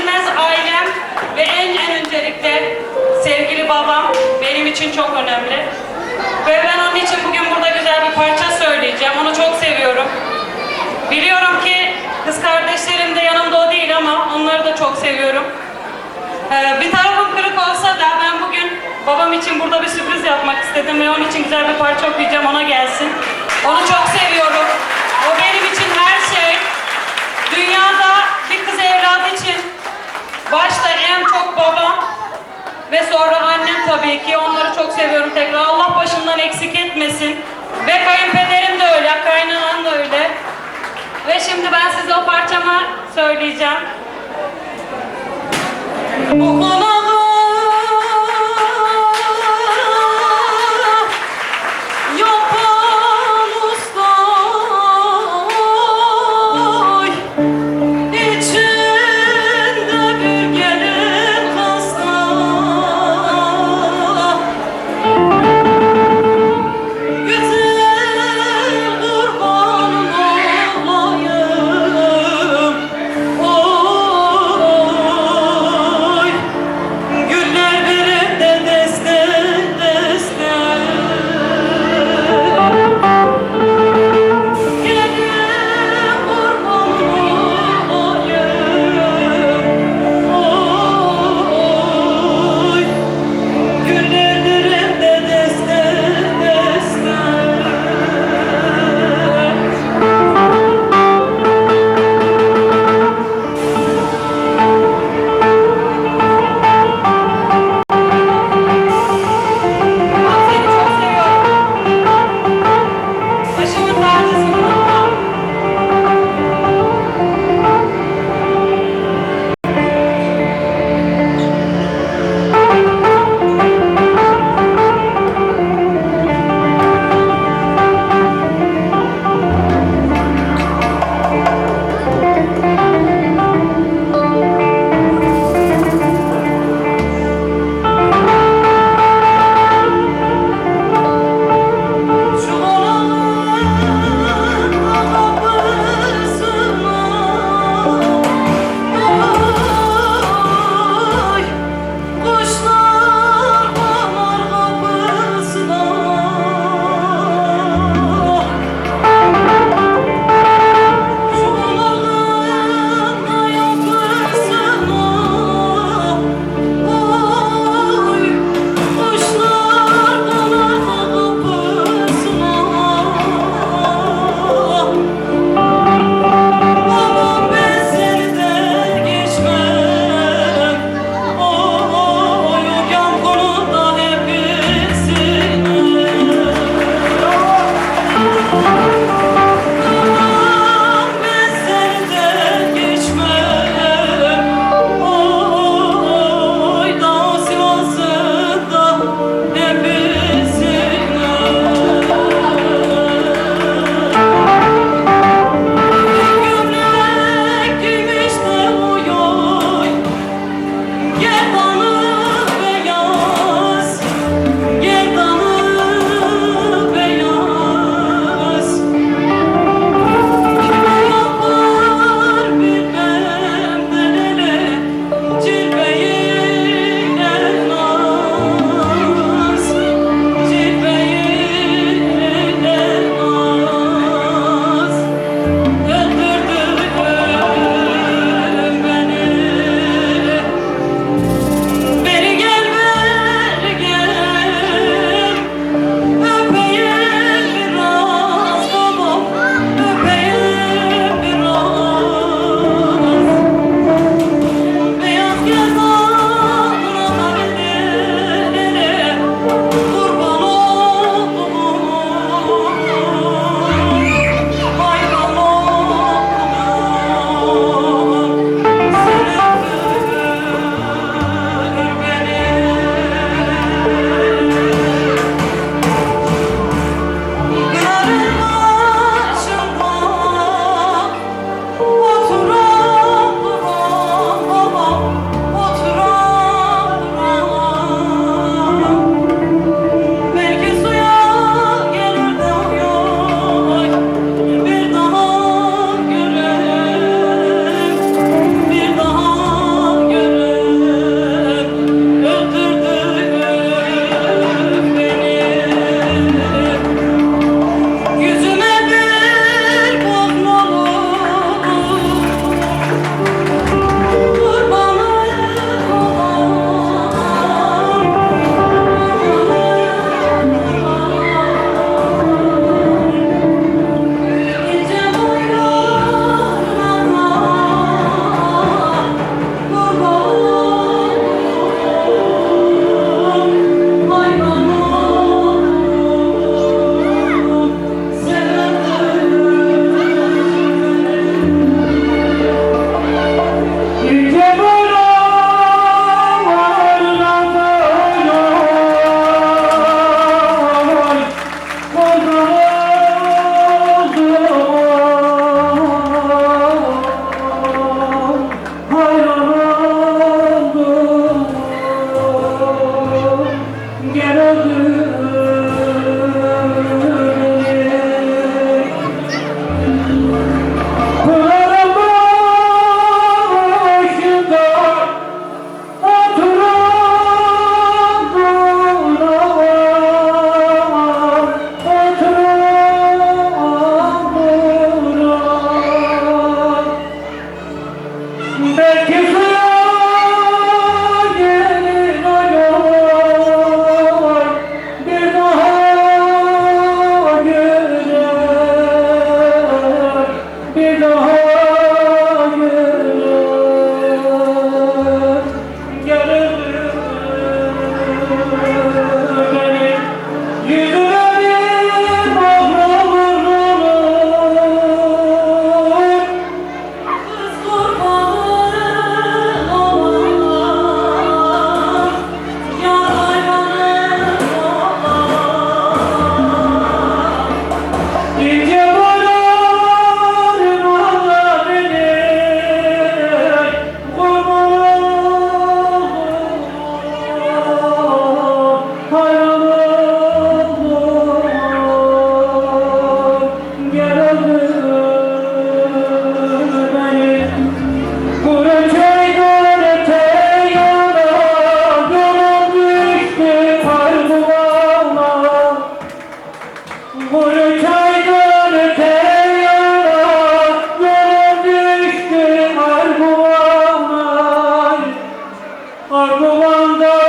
vazgeçilmez ailem ve en en öncelikle sevgili babam benim için çok önemli. Ve ben onun için bugün burada güzel bir parça söyleyeceğim. Onu çok seviyorum. Biliyorum ki kız kardeşlerim de yanımda o değil ama onları da çok seviyorum. Ee, bir tarafım kırık olsa da ben bugün babam için burada bir sürpriz yapmak istedim ve onun için güzel bir parça okuyacağım ona gelsin. Onu çok seviyorum. O benim için her şey. Dünyada bir kız evladı için başta en çok babam ve sonra annem tabii ki. Onları çok seviyorum tekrar. Allah başımdan eksik etmesin. Ve kayınpederim de öyle, kaynanam da öyle. Ve şimdi ben size o parçamı söyleyeceğim. Okula Kumanda